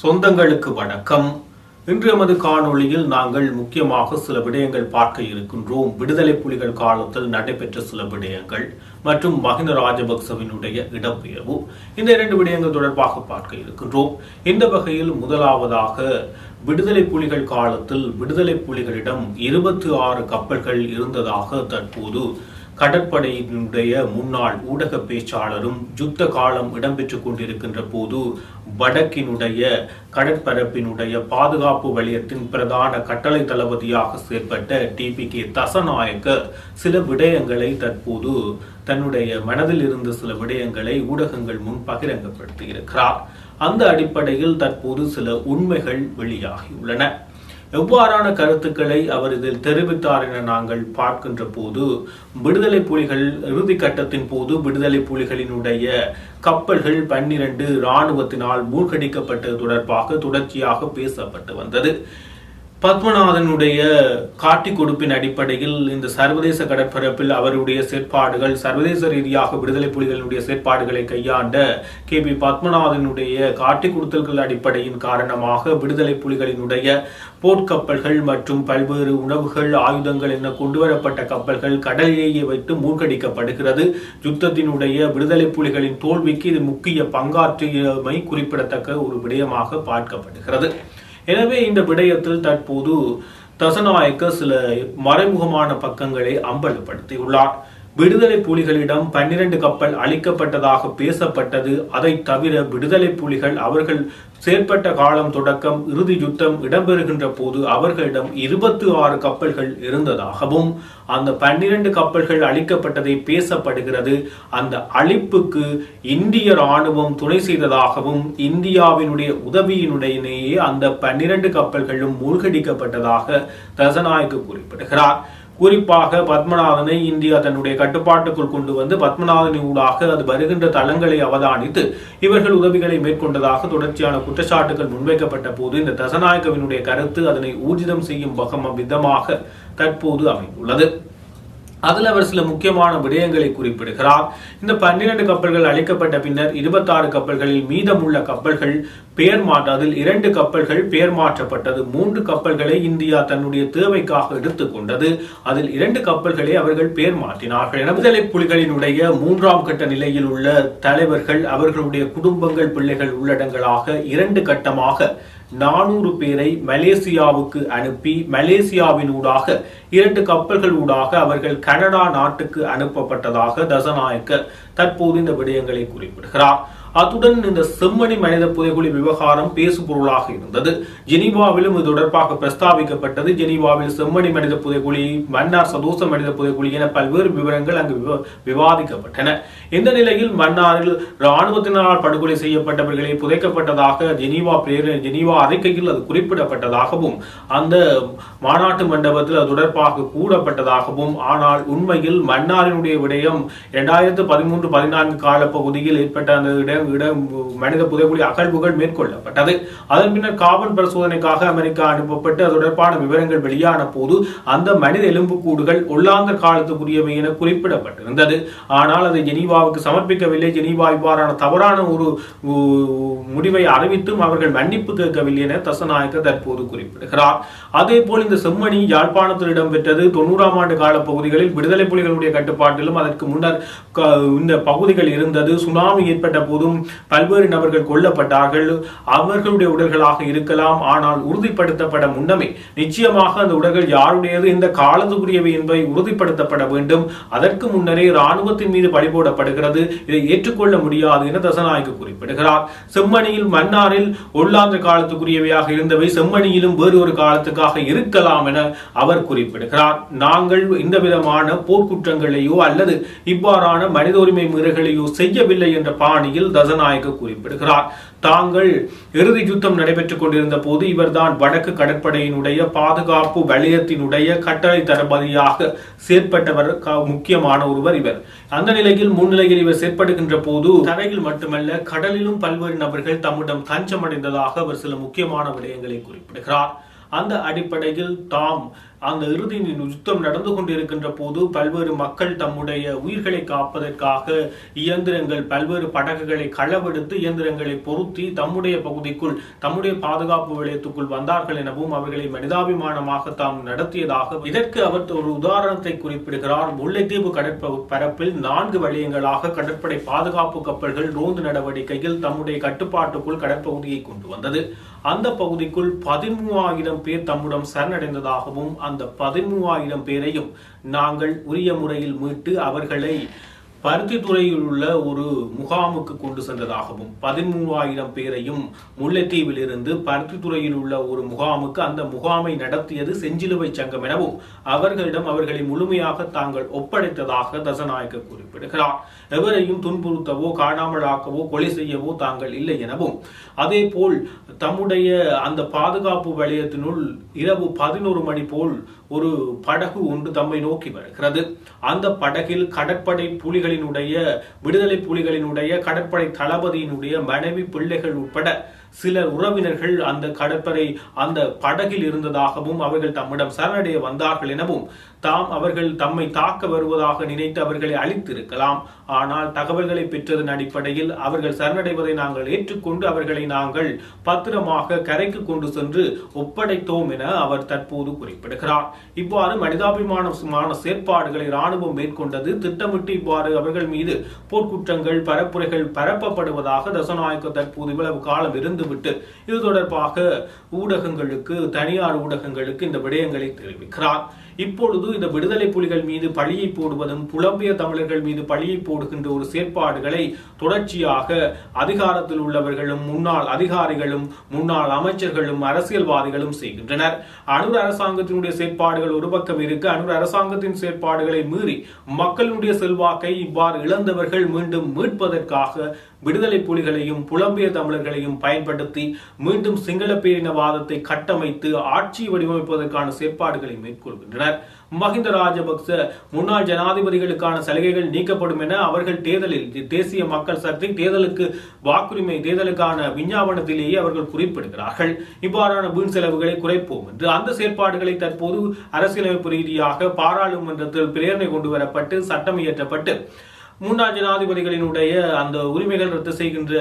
சொந்தங்களுக்கு வணக்கம். இன்று எமது காணொளியில் நாங்கள் முக்கியமாக சில விடயங்கள் பார்க்க இருக்கின்றோம். விடுதலை புலிகள் காலத்தில் நடைபெற்ற சில விடயங்கள் மற்றும் மகிந்த ராஜபக்சவினுடைய இடப்பெயர்வு இந்த இரண்டு விடயங்கள் தொடர்பாக பார்க்க இருக்கின்றோம். இந்த வகையில் முதலாவதாக விடுதலை புலிகள் காலத்தில் விடுதலை புலிகளிடம் இருபத்தி ஆறு கப்பல்கள் இருந்ததாக தற்போது கடற்படையினுடைய முன்னாள் ஊடக பேச்சாளரும் யுத்த காலம் இடம்பெற்றுக் கொண்டிருக்கின்ற போது வடக்கினுடைய கடற்பரப்பினுடைய பாதுகாப்பு வலயத்தின் பிரதான கட்டளை தளபதியாக செயற்பட்ட டிபி கே தசநாயக்க சில விடயங்களை தற்போது தன்னுடைய மனதில் இருந்த சில விடயங்களை ஊடகங்கள் முன் பகிரங்கப்படுத்தியிருக்கிறார். அந்த அடிப்படையில் தற்போது சில உண்மைகள் வெளியாகியுள்ளன. எவ்வாறான கருத்துக்களை அவர் இதில் தெரிவித்தார் என நாங்கள் பார்க்கின்ற போது விடுதலை புலிகள் இறுதி கட்டத்தின் போது விடுதலை புலிகளினுடைய கப்பல்கள் பன்னிரண்டு இராணுவத்தினால் மூழ்கடிக்கப்பட்டது தொடர்பாக தொடர்ச்சியாக பேசப்பட்டு வந்தது. பத்மநாதனுடைய காட்டி கொடுப்பின் அடிப்படையில் இந்த சர்வதேச கடற்பரப்பில் அவருடைய செயற்பாடுகள் சர்வதேச ரீதியாக விடுதலை புலிகளினுடைய செயற்பாடுகளை கையாண்ட கே பி பத்மநாதனுடைய காட்டி கொடுத்தல்கள் அடிப்படையின் காரணமாக விடுதலை புலிகளினுடைய போர்க்கப்பல்கள் மற்றும் பல்வேறு உணவுகள் ஆயுதங்கள் என கொண்டுவரப்பட்ட கப்பல்கள் கடலிலேயே வைத்து மூழ்கடிக்கப்படுகிறது. யுத்தத்தினுடைய விடுதலை புலிகளின் தோல்விக்கு இது முக்கிய பங்காற்றியமை குறிப்பிடத்தக்க ஒரு விடயமாக பார்க்கப்படுகிறது. எனவே இந்த விடயத்தில் தற்போது தசநாயக்க சில மறைமுகமான பக்கங்களை அம்பலப்படுத்தியுள்ளார். விடுதலை புலிகளிடம் பன்னிரண்டு கப்பல் அளிக்கப்பட்டதாக பேசப்பட்டது. அதை தவிர விடுதலை புலிகள் அவர்கள் செயற்பட்ட காலம் தொடக்கம் இறுதி யுத்தம் இடம்பெறுகின்ற போது அவர்களிடம் இருபத்தி ஆறு கப்பல்கள் இருந்ததாகவும் அந்த பன்னிரண்டு கப்பல்கள் அளிக்கப்பட்டதை பேசப்படுகிறது. அந்த அழிப்புக்கு இந்திய ராணுவம் துணை செய்ததாகவும் இந்தியாவினுடைய உதவியினுடனேயே அந்த பன்னிரண்டு கப்பல்களும் மூழ்கடிக்கப்பட்டதாக தசநாயக்கு குறிப்பிடுகிறார். குறிப்பாக பத்மநாதனை இந்தியா தன்னுடைய கட்டுப்பாட்டுக்குள் கொண்டு வந்து பத்மநாதனின் ஊடாக அது வருகின்ற தளங்களை அவதானித்து இவர்கள் உதவிகளை மேற்கொண்டதாக தொடர்ச்சியான குற்றச்சாட்டுகள் முன்வைக்கப்பட்ட போது இந்த தசநாயகவினுடைய கருத்து அதனை ஊர்ஜிதம் செய்யும் வகம் விதமாக தற்போது அமைந்துள்ளது. அதில் அவர் சில முக்கியமான விடயங்களை குறிப்பிடுகிறார். இந்த பன்னிரண்டு கப்பல்கள் அழிக்கப்பட்ட பின்னர் இருபத்தாறு கப்பல்களில் மீதமுள்ள கப்பல்கள் பெயர் மாற்ற அதில் இரண்டு கப்பல்கள் பெயர் மாற்றப்பட்டது. மூன்று கப்பல்களை இந்தியா தன்னுடைய தேவைக்காக எடுத்துக்கொண்டது அதில் இரண்டு கப்பல்களை அவர்கள் பெயர் மாற்றினார்கள். என விடுதலை புலிகளினுடைய மூன்றாம் கட்ட நிலையில் உள்ள தலைவர்கள் அவர்களுடைய குடும்பங்கள் பிள்ளைகள் உள்ளடங்களாக இரண்டு கட்டமாக நானூறு பேரை மலேசியாவுக்கு அனுப்பி மலேசியாவின் ஊடாக இரண்டு கப்பல்கள் ஊடாக அவர்கள் கனடா நாட்டுக்கு அனுப்பப்பட்டதாக தசநாயக்க தற்போது இந்த விடயங்களை குறிப்பிடுகிறார். அத்துடன் இந்த செம்மணி மனித புதைகுழி விவகாரம் பேசு பொருளாக இருந்தது. ஜெனீவாவிலும் இது தொடர்பாக பிரஸ்தாபிக்கப்பட்டது ஜெனீவாவில் செம்மணி மனித புதைகுழி மன்னார் சதோச மனித புதைகுழி என பல்வேறு விவரங்கள் அங்கு விவாதிக்கப்பட்டன. இந்த நிலையில் மன்னாரில் இராணுவத்தினரால் படுகொலை செய்யப்பட்டவர்களை புதைக்கப்பட்டதாக ஜெனீவா ஜெனீவா அறிக்கையில் அது குறிப்பிடப்பட்டதாகவும் அந்த மாநாட்டு மண்டபத்தில் அது தொடர்பாக கூறப்பட்டதாகவும் ஆனால் உண்மையில் மன்னாரினுடைய விடயம் இரண்டாயிரத்து பதிமூன்று பதினான்கு கால பகுதியில் ஏற்பட்ட அந்த இடம் இடம் மனித புதைக்குழி அகழ்வுகள் மேற்கொள்ளப்பட்டது. அதன் பின்னர் காவல் பரிசோதனைக்காக அமெரிக்கா அனுப்பப்பட்டு அது தொடர்பான விவரங்கள் வெளியான போது அந்த மனித எலும்புக்கூடுகள் ஒல்லாந்தர் காலத்துக்குரியவை என குறிப்பிடப்பட்டிருந்தது. ஆனால் அதை ஜெனீவாவுக்கு சமர்ப்பிக்கவில்லை. ஜெனீவா இவ்வாறான தவறான ஒரு முடிவை அறிவித்தும் அவர்கள் மன்னிப்பு கேட்கவில்லை என தசநாயக்க தற்போது குறிப்பிடுகிறார். அதே போல் இந்த செம்மணி யாழ்ப்பாணத்தில் இடம்பெற்றது. தொண்ணூறாம் ஆண்டு கால பகுதிகளில் விடுதலை புலிகளுடைய கட்டுப்பாட்டிலும் அதற்கு முன்னர் க- இந்த பகுதிகள் இருந்தது. சுனாமி ஏற்பட்ட போது போதும். பல்வேறு நபர்கள் கொல்லப்பட்டார்கள். அவர்களுடைய உடல்களாக இருக்கலாம். ஆனால் உறுதிப்படுத்தப்பட முன்னமே நிச்சயமாக அந்த உடல்கள் யாருடையது இந்த காலத்துக்குரியவை என்பதை உறுதிப்படுத்தப்பட வேண்டும். அதற்கு முன்னரே இராணுவத்தின் மீது பழி போடப்படுகிறது. இதை ஏற்றுக்கொள்ள முடியாது என தசநாயக்கு குறிப்பிடுகிறார். செம்மணியில் மன்னாரில் ஒல்லாந்த காலத்துக்குரியவையாக இருந்தவை செம்மணியிலும் வேறு ஒரு காலத்துக்காக இருக்கலாம் என அவர் குறிப்பிடுகிறார். நாங்கள் இந்த விதமான போர்க்குற்றங்களையோ அல்லது இவ்வாறான மனித உரிமை மீறல்களையோ செய்யவில்லை என்ற பாணியில் தசநாயக குறிப்பிடுகிறார். தாங்கள் இறுதி யுத்தம் நடைபெற்றுக் கொண்டிருந்த போது இவர்தான் வடக்கு கடற்படையினுடைய பாதுகாப்பு வலயத்தினுடைய கட்டளை தளபதியாக செயற்பட்டவர் முக்கியமான ஒருவர் இவர். அந்த நிலையில் முன்னிலையில் இவர் செயற்படுகின்ற போது தரையில் மட்டுமல்ல கடலிலும் பல்வேறு நபர்கள் தம்மிடம் தஞ்சமடைந்ததாக அவர் சில முக்கியமான விடயங்களை குறிப்பிடுகிறார். அந்த அடிப்படையில் தாம் அந்த இறுதி யுத்தம் நடந்து கொண்டிருக்கின்ற போது பல்வேறு மக்கள் தம்முடைய உயிர்களை காப்பதற்காக இயந்திரங்கள் பல்வேறு படகுகளை களவெடுத்து இயந்திரங்களை பொருத்தி தம்முடைய பகுதிக்குள் தம்முடைய பாதுகாப்பு வலயத்துக்குள் வந்தார்கள் எனவும் அவர்களை மனிதாபிமானமாக தாம் நடத்தியதாக இதற்கு அவர் ஒரு உதாரணத்தை குறிப்பிடுகிறார். முல்லைத்தீவு கடற்பரப்பில் நான்கு வளையங்களாக கடற்படை பாதுகாப்பு கப்பல்கள் ரோந்து நடவடிக்கையில் தம்முடைய கட்டுப்பாட்டுக்குள் கடற்பகுதியை கொண்டு வந்தது. அந்த பகுதிக்குள் பதிமூவாயிரம் பேர் தம்முடன் சரணடைந்ததாகவும் அந்த பதிமூவாயிரம் பேரையும் நாங்கள் உரிய முறையில் மீட்டு அவர்களை பருத்தித்துறையில் உள்ள ஒரு முகாமுக்கு கொண்டு சென்றதாகவும் பதிமூவாயிரம் பேரையும் முல்லைத்தீவில் இருந்து பருத்தித்துறையில் உள்ள ஒரு முகாமுக்கு அந்த முகாமை நடத்தியது செஞ்சிலுவை சங்கம் எனவும் அவர்களிடம் அவர்களை முழுமையாக தாங்கள் ஒப்படைத்ததாக தசநாயக்க குறிப்பிடுகிறார். எவரையும் துன்புறுத்தவோ காணாமலாக்கவோ கொலை செய்யவோ தாங்கள் இல்லை எனவும் அதே போல் தம்முடைய அந்த பாதுகாப்பு வலயத்தினுள் இரவு பதினோரு மணி போல் ஒரு படகு ஒன்று தம்மை நோக்கி வருகிறது அந்த படகில் கடற்படை புலிகளினுடைய விடுதலை புலிகளினுடைய கடற்படை தளபதியினுடைய மனைவி பிள்ளைகள் உட்பட சில உறவினர்கள் அந்த கடற்படை அந்த படகில் இருந்ததாகவும் அவர்கள் தம்மிடம் சரணடைய வந்தார்கள் எனவும் தாம் அவர்கள் தம்மை தாக்க வருவதாக நினைத்து அவர்களை அழித்திருக்கலாம். ஆனால் தகவல்களை பெற்றதன் அடிப்படையில் அவர்கள் சரணடைவதை நாங்கள் ஏற்றுக்கொண்டு அவர்களை நாங்கள் பத்திரமாக கரைக்கு கொண்டு சென்று ஒப்படைத்தோம் என அவர் தற்போது குறிப்பிடுகிறார். இவ்வாறு மனிதாபிமானமான செயற்பாடுகளை ராணுவம் மேற்கொண்டது திட்டமிட்டு இவ்வாறு அவர்கள் மீது போர்க்குற்றங்கள் பரப்புரைகள் பரப்பப்படுவதாக தசநாயக்க தற்போது இவ்வளவு காலம் இருந்துவிட்டு இது தொடர்பாக ஊடகங்களுக்கு தனியார் ஊடகங்களுக்கு இந்த விடயங்களை தெரிவிக்கிறார். இப்பொழுது இந்த விடுதலை புலிகள் மீது பழியை போடுவதும் புலம்பிய தமிழர்கள் மீது பழியை போடுகின்ற ஒரு செயற்பாடுகளை தொடர்ச்சியாக அதிகாரத்தில் உள்ளவர்களும் முன்னாள் அதிகாரிகளும் முன்னாள் அமைச்சர்களும் அரசியல்வாதிகளும் செய்கின்றனர். அனுர் அரசாங்கத்தினுடைய செயற்பாடுகள் ஒரு பக்கம் இருக்க. அனுர் அரசாங்கத்தின் செயற்பாடுகளை மீறி மக்களுடைய செல்வாக்கை இவ்வாறு இழந்தவர்கள் மீண்டும் மீட்பதற்காக விடுதலை புலிகளையும் புலம்பிய தமிழர்களையும் பயன்படுத்தி மீண்டும் சிங்கள பேரினவாதத்தை கட்டமைத்து ஆட்சி வடிவமைப்பதற்கான செயற்பாடுகளை மேற்கொள்கின்றனர். மஹிந்த ராஜபக்ச முன்னாள் ஜனாதிபதிகளுக்கான சலுகைகள் நீக்கப்படும் என அவர்கள் தேர்தலில் தேசிய மக்கள் சக்தி தேர்தலுக்கு வாக்குரிமை தேர்தலுக்கான விஞ்ஞாபனத்திலேயே அவர்கள் குறிப்பிடுகிறார்கள். இவ்வாறான வீண் செலவுகளை குறைப்போம் என்று அந்த செயற்பாடுகளை தற்போது அரசியலமைப்பு ரீதியாக பாராளுமன்றத்தில் பிரேரணை கொண்டு வரப்பட்டு சட்டம் இயற்றப்பட்டு முன்னாள் ஜனாதிபதிகளினுடைய அந்த உரிமைகள் ரத்து செய்கின்ற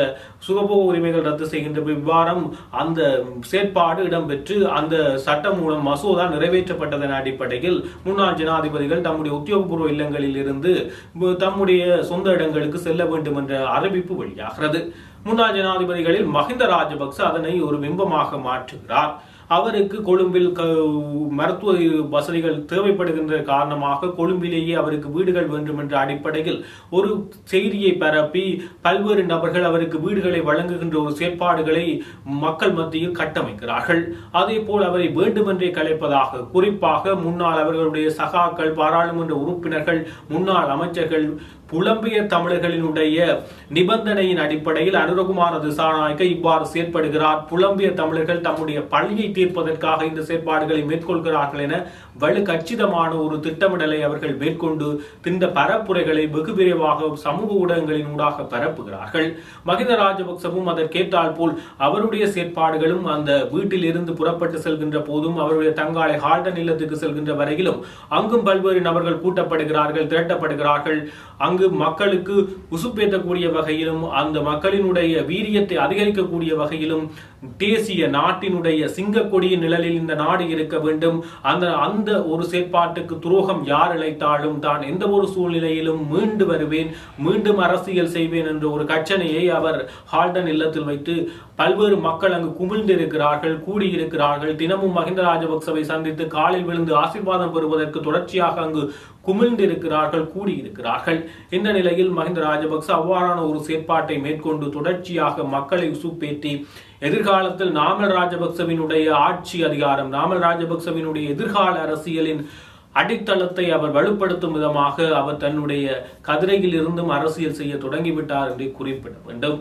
சுகபோக உரிமைகள் ரத்து செய்கின்ற விவாரம் அந்த செயற்பாடு இடம்பெற்று அந்த சட்டம் மூலம் மசோதா நிறைவேற்றப்பட்டதன் அடிப்படையில் முன்னாள் ஜனாதிபதிகள் தம்முடைய உத்தியோகபூர்வ இல்லங்களில் இருந்து தம்முடைய சொந்த இடங்களுக்கு செல்ல வேண்டும் என்ற அறிவிப்பு வெளியாகிறது. முன்னாள் ஜனாதிபதிகளில் மஹிந்த ராஜபக்ச அதனை ஒரு பிம்பமாக மாற்றுகிறார். அவருக்கு கொழும்பில் மருத்துவ வசதிகள் தேவைப்படுகின்ற காரணமாக கொழும்பிலேயே அவருக்கு வீடுகள் வேண்டும் என்ற அடிப்படையில் ஒரு செய்தியை பரப்பி பல்வேறு நபர்கள் அவருக்கு வீடுகளை வழங்குகின்ற ஒரு செயற்பாடுகளை மக்கள் மத்தியில் கட்டமைக்கிறார்கள். அதே போல் அவரை வேண்டுமென்றே கலைப்பதாக குறிப்பாக முன்னாள் அவர்களுடைய சகாக்கள் பாராளுமன்ற உறுப்பினர்கள் முன்னாள் அமைச்சர்கள் புலம்பிய தமிழர்களினுடைய நிபந்தனையின் அடிப்படையில் அனுரகுமார திசாநாயக்க இவ்வாறு செயற்படுகிறார். புலம்பிய தமிழர்கள் தம்முடைய பள்ளியை தீர்ப்பதற்காக இந்த செயற்பாடுகளை மேற்கொள்கிறார்கள் என வலு கச்சிதமான ஒரு திட்டமிடலை அவர்கள் மேற்கொண்டு இந்த பரப்புரைகளை வெகு விரைவாக சமூக ஊடகங்களின் ஊடாக பரப்புகிறார்கள். மகிந்த ராஜபக்சவும் அதற்கேற்றால் போல் அவருடைய செயற்பாடுகளும் அந்த வீட்டில் இருந்து புறப்பட்டு செல்கின்ற போதும் அவருடைய தங்காலை ஹால்டன் இல்லத்துக்கு செல்கின்ற வரையிலும் அங்கும் பல்வேறு நபர்கள் கூட்டப்படுகிறார்கள் திரட்டப்படுகிறார்கள். அங்கு மக்களுக்கு உசுப்பேற்றக்கூடிய வகையிலும் அந்த மக்களினுடைய வீரியத்தை அதிகரிக்கக்கூடிய வகையிலும் தேசிய நாட்டினுடைய சிங்க நிழலில் இந்த நாடு இருக்க வேண்டும். அந்த அந்த ஒரு செயற்பாட்டுக்கு துரோகம் யார் இழைத்தாலும் தான் எந்த ஒரு சூழ்நிலையிலும் மீண்டு வருவேன் மீண்டும் அரசியல் செய்வேன் என்ற ஒரு கச்சனையை அவர் ஹால்டன் இல்லத்தில் வைத்து பல்வேறு மக்கள் அங்கு குமிழ்ந்திருக்கிறார்கள் கூடியிருக்கிறார்கள். தினமும் மஹிந்த ராஜபக்சவை சந்தித்து காலில் விழுந்து ஆசீர்வாதம் பெறுவதற்கு தொடர்ச்சியாக அங்கு குமிழ்ந்திருக்கிறார்கள் கூடியிருக்கிறார்கள். இந்த நிலையில் மஹிந்த ராஜபக்ச அவ்வாறான ஒரு செயற்பாட்டை மேற்கொண்டு தொடர்ச்சியாக மக்களை உசுப்பேற்றி எதிர்காலத்தில் நாமல் ராஜபக்சவினுடைய ஆட்சி அதிகாரம் நாமல் ராஜபக்சவினுடைய எதிர்கால அரசியலின் அடித்தளத்தை அவர் வலுப்படுத்தும் விதமாக அவர் தன்னுடைய கதிரையில் இருந்தும் அரசியல் செய்ய தொடங்கிவிட்டார் என்று குறிப்பிட வேண்டும்.